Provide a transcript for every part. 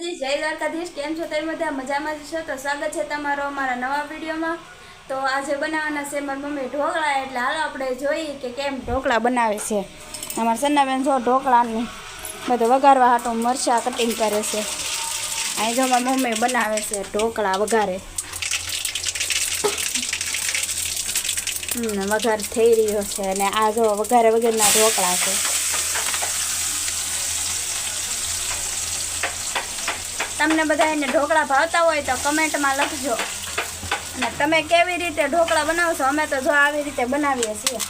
માતાજી, જય દ્વારકાધીશ, કેમ છો? તમે બધા મજામાં જ છો? તો સ્વાગત છે તમારો અમારા નવા વિડીયોમાં. તો આજે બનાવવાના છે મારી મમ્મી ઢોકળા. એટલે હાલો આપણે જોઈએ કે કેમ ઢોકળા બનાવે છે. અમારા સન્નાબેન જો ઢોકળાની બધું વઘારવા હાટો મરચાં કટિંગ કરે છે. અહીં જો મારી મમ્મી બનાવે છે ઢોકળા વઘારે. વઘાર થઈ રહ્યો છે. અને આ જો વઘારે વગરના ઢોકળા છે. તમને બધાને ઢોકળા ભાવતા હોય તો કમેન્ટમાં લખજો. અને તમે કેવી રીતે ઢોકળા બનાવશો? અમે તો જો આવી રીતે બનાવીએ છીએ.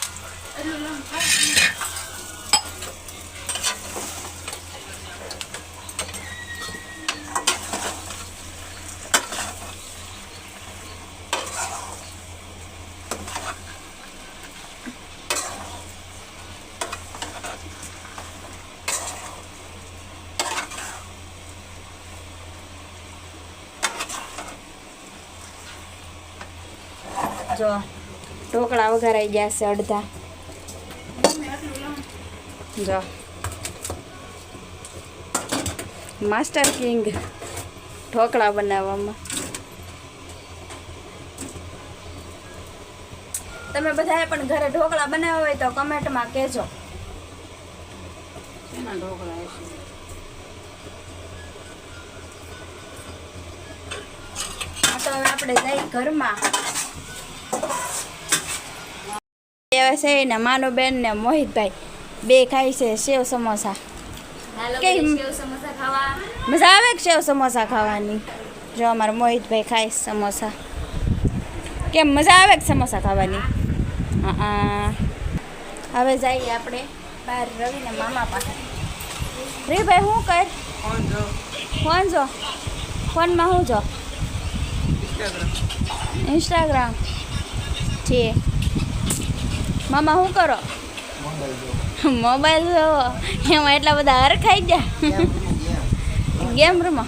જો ઢોકળા વઘારાઈ ગયા છે અડધા. જો. માસ્ટર કિંગ ઢોકળા બનાવવામાં. તમે બધાએ પણ ઘરે ઢોકળા બનાવ્યા હોય તો કમેન્ટમાં કહેજો. તો હવે આપણે જઈ ઘરમાં. એવા છે ને માનુબેન ને મોહિતભાઈ. બે ખાય છે સેવ સમોસા. કેમ? સમોસા ખાવા? મજા આવે કે સેવ સમોસા ખાવાની? જો અમારા મોહિતભાઈ ખાય સમોસા. કેમ મજા આવે કે સમોસા ખાવાની? હા હવે જઈએ આપણે બહાર રવિને મામા પાસે. રે ભાઈ શું કર? ફોન જો. ફોનમાં શું જો? ઇન્સ્ટાગ્રામ છે મામા શું કરો? મોબાઈલ જોવો. એમાં એટલા બધા હરખાઈ ગયા. ગેમ રમો.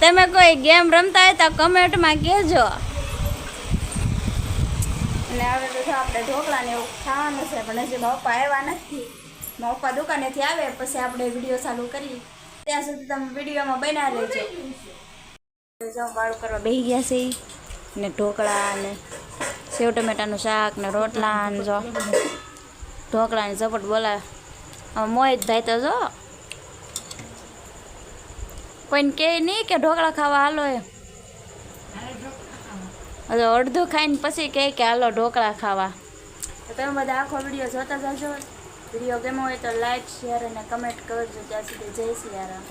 તમે કોઈ ગેમ રમતા હોય તો કમેન્ટમાં કહેજો. અને હવે તો આપણે ઢોકળા ને એવું ખાવાનું છે પણ હજી પપ્પા આવ્યા નથી. પપ્પા દુકાનેથી આવે પછી આપણે વીડિયો ચાલુ કરીએ. ત્યાં સુધી તમે વિડીયોમાં બના લેજો જો વાળું કરવા બેસી ગયા છે. ઈ. ને ઢોકળા ને સેવ ટમેટાનું શાક ને રોટલા ને જો ઢોકળા ને ઝપટ બોલા મોહિત ભાઈ તો જો. કોઈને કહે નહીં કે ઢોકળા ખાવા હાલો એ હજુ અડધું ખાઈને પછી કહે કે હાલો ઢોકળા ખાવા. તો તમે બધા આખો વીડિયો જોતા જશો વીડિયો ગમ્યો હોય તો લાઈક શેર અને કમેન્ટ કરજો. ત્યાં સુધી જય સિયારામ.